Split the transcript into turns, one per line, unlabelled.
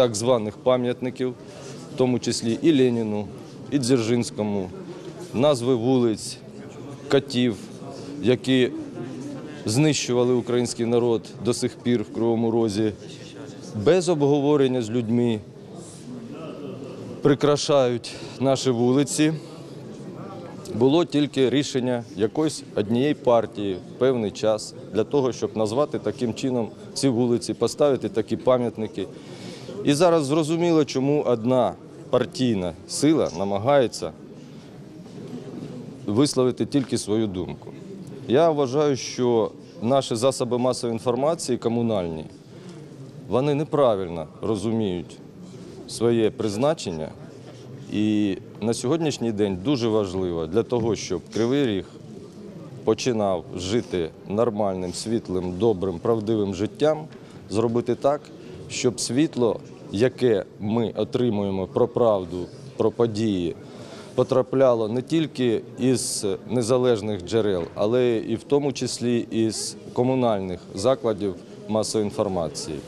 так званих пам'ятників, в тому числі і Леніну, і Дзержинському, назви вулиць, катів, які знищували український народ до сих пір в Кривому Розі, без обговорення з людьми, прикрашають наші вулиці. Було тільки рішення якоїсь однієї партії в певний час для того, щоб назвати таким чином ці вулиці, поставити такі пам'ятники. І зараз зрозуміло, чому одна партійна сила намагається висловити тільки свою думку. Я вважаю, що наші засоби масової інформації комунальні, вони неправильно розуміють своє призначення. І на сьогоднішній день дуже важливо для того, щоб Кривий Ріг починав жити нормальним, світлим, добрим, правдивим життям, зробити так, щоб світло, яке ми отримуємо про правду, про події, потрапляло не тільки із незалежних джерел, але і в тому числі із комунальних закладів масової інформації.